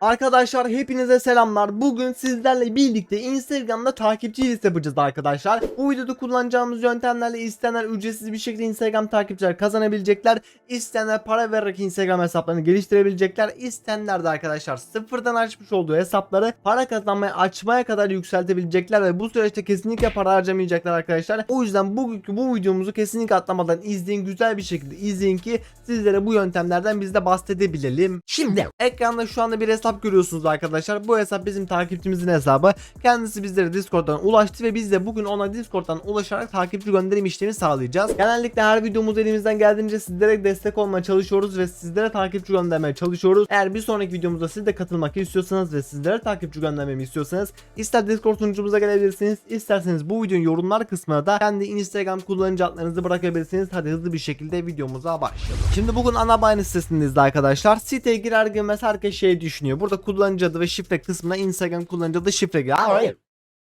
Arkadaşlar hepinize selamlar. Bugün sizlerle birlikte Instagram'da takipçi listesi yapacağız arkadaşlar. Bu videoda kullanacağımız yöntemlerle isteyenler ücretsiz bir şekilde Instagram takipçiler kazanabilecekler. İsteyenler para vererek Instagram hesaplarını geliştirebilecekler. İsteyenler de arkadaşlar sıfırdan açmış olduğu hesapları para kazanmaya açmaya kadar yükseltebilecekler ve bu süreçte kesinlikle para harcamayacaklar arkadaşlar. O yüzden bugünkü bu videomuzu kesinlikle atlamadan izleyin güzel bir şekilde izleyin ki sizlere bu yöntemlerden biz de bahsedebilelim. Şimdi ekranda şu anda bir hesap görüyorsunuz arkadaşlar. Bu hesap bizim takipçimizin hesabı. Kendisi bizlere Discord'dan ulaştı ve biz de bugün ona Discord'dan ulaşarak takipçi gönderim işlemi sağlayacağız. Genellikle her videomuz elimizden geldiğince sizlere destek olmaya çalışıyoruz ve sizlere takipçi göndermeye çalışıyoruz. Eğer bir sonraki videomuzda siz de katılmak istiyorsanız ve sizlere takipçi göndermemi istiyorsanız ister Discord sunucumuza gelebilirsiniz isterseniz bu videonun yorumlar kısmına da kendi Instagram kullanıcı adlarınızı bırakabilirsiniz. Hadi hızlı bir şekilde videomuza başlayalım. Şimdi bugün ana bayani sitesindeyiz arkadaşlar. Siteye girer girmez herkes şey düşünüyor. Burada kullanıcı adı ve şifre kısmına Instagram kullanıcı adı şifre. Hayır.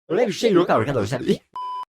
Öyle bir şey yok arkadaşlar.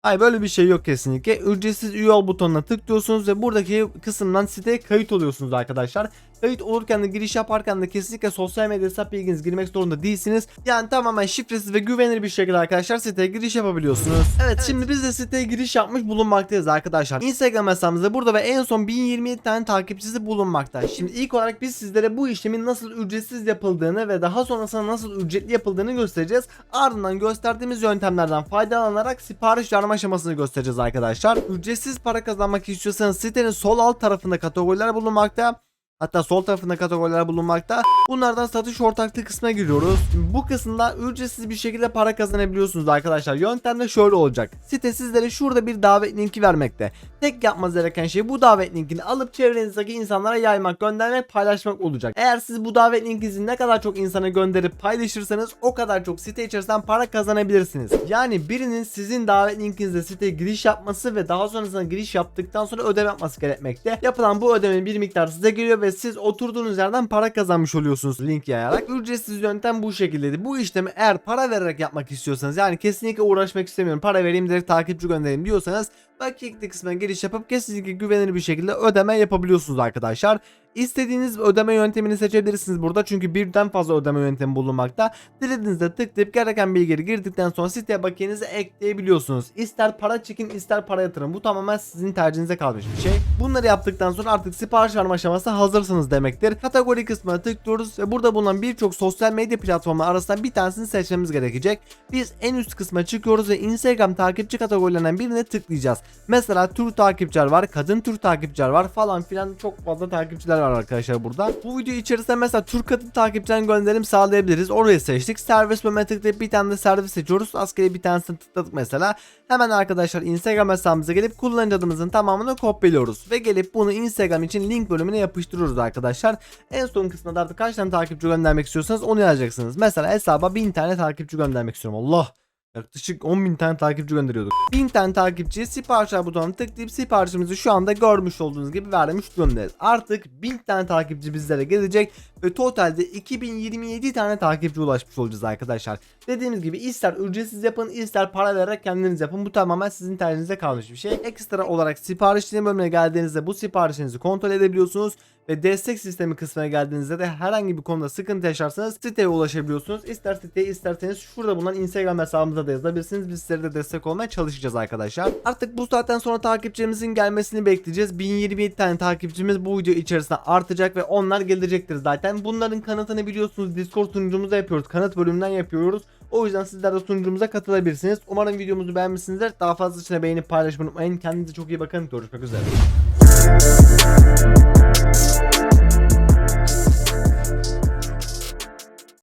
Hayır böyle bir şey yok kesinlikle. Ücretsiz üye ol butonuna tıklıyorsunuz ve buradaki kısımdan siteye kayıt oluyorsunuz arkadaşlar. Kayıt olurken de giriş yaparken de kesinlikle sosyal medya hesap bilginiz girmek zorunda değilsiniz. Yani tamamen şifresiz ve güvenilir bir şekilde arkadaşlar siteye giriş yapabiliyorsunuz. Evet, şimdi biz de siteye giriş yapmış bulunmaktayız arkadaşlar. Instagram hesabımızda burada ve en son 1027 tane takipçisi bulunmakta. Şimdi ilk olarak biz sizlere bu işlemin nasıl ücretsiz yapıldığını ve daha sonrasında nasıl ücretli yapıldığını göstereceğiz. Ardından gösterdiğimiz yöntemlerden faydalanarak sipariş aşamasını göstereceğiz arkadaşlar. Ücretsiz para kazanmak istiyorsanız sitenin sol alt tarafında kategoriler bulunmakta. Hatta sol tarafında kategoriler bulunmakta. Bunlardan satış ortaklığı kısmına giriyoruz. Bu kısımda ücretsiz bir şekilde para kazanabiliyorsunuz arkadaşlar. Yöntem de şöyle olacak. Site sizlere şurada bir davet linki vermekte. Tek yapmanız gereken şey bu davet linkini alıp çevrenizdeki insanlara yaymak, göndermek, paylaşmak olacak. Eğer siz bu davet linkinizi ne kadar çok insana gönderip paylaşırsanız o kadar çok site içerisinden para kazanabilirsiniz. Yani birinin sizin davet linkinizde siteye giriş yapması ve daha sonrasında giriş yaptıktan sonra ödeme yapması gerekmekte. Yapılan bu ödemenin bir miktar size geliyor ve siz oturduğunuz yerden para kazanmış oluyorsunuz link yayarak. Ücretsiz yöntem bu şekildeydi. Bu işlemi eğer para vererek yapmak istiyorsanız yani kesinlikle uğraşmak istemiyorum para vereyim direkt takipçi göndereyim diyorsanız Paketli kısmına giriş yapıp kesinlikle güvenilir bir şekilde ödeme yapabiliyorsunuz arkadaşlar. İstediğiniz ödeme yöntemini seçebilirsiniz burada çünkü birden fazla ödeme yöntemi bulunmakta. Dilediğinizde tıklayıp gereken bilgileri girdikten sonra siteye bakiyenizi ekleyebiliyorsunuz. İster para çekin ister para yatırın bu tamamen sizin tercihinize kalmış bir şey. Bunları yaptıktan sonra artık sipariş verme aşaması hazırsınız demektir. Kategori kısmına tıklıyoruz ve burada bulunan birçok sosyal medya platformu arasından bir tanesini seçmemiz gerekecek. Biz en üst kısma çıkıyoruz ve Instagram takipçi kategorilerinden birine tıklayacağız. Mesela Türk takipçiler var, kadın Türk takipçiler var falan filan çok fazla takipçiler var arkadaşlar burada. Bu video içerisinde mesela Türk kadın takipçiden gönderim sağlayabiliriz. Orayı seçtik. Servis bölümüne tıklayıp bir tane de servis seçiyoruz. Askeri bir tanesini tıkladık mesela. Hemen arkadaşlar Instagram hesabımıza gelip kullanıcı adımızın tamamını kopyalıyoruz. Ve gelip bunu Instagram için link bölümüne yapıştırıyoruz arkadaşlar. En son kısmında da artık kaç tane takipçi göndermek istiyorsanız onu yazacaksınız. Mesela hesaba 1000 tane takipçi göndermek istiyorum. Allah. Yaklaşık 10.000 tane takipçi gönderiyorduk. 1000 tane takipçiye siparişler butonuna tıklayıp siparişimizi şu anda görmüş olduğunuz gibi vermiş durumdayız. Artık 1000 tane takipçi bizlere gelecek ve totalde 2027 tane takipçi ulaşmış olacağız arkadaşlar. Dediğimiz gibi ister ücretsiz yapın ister para vererek kendiniz yapın. Bu tamamen sizin tercihinize kalmış bir şey. Ekstra olarak sipariş bölümüne geldiğinizde bu siparişinizi kontrol edebiliyorsunuz ve destek sistemi kısmına geldiğinizde de herhangi bir konuda sıkıntı yaşarsanız siteye ulaşabiliyorsunuz. İster siteye isterseniz şurada bulunan Instagram hesabımıza da yazabilirsiniz. Biz sizlere de destek olmaya çalışacağız arkadaşlar. Artık bu saatten sonra takipçilerimizin gelmesini bekleyeceğiz. 1027 tane takipçimiz bu video içerisinde artacak ve onlar gelecektir zaten. Bunların kanıtını biliyorsunuz Discord sunucumuzda yapıyoruz. Kanıt bölümünden yapıyoruz. O yüzden sizler de sunucumuza katılabilirsiniz. Umarım videomuzu beğenmişsinizdir. Daha fazla için beğenip paylaşmayı unutmayın. Kendinize çok iyi bakın. Görüşmek üzere.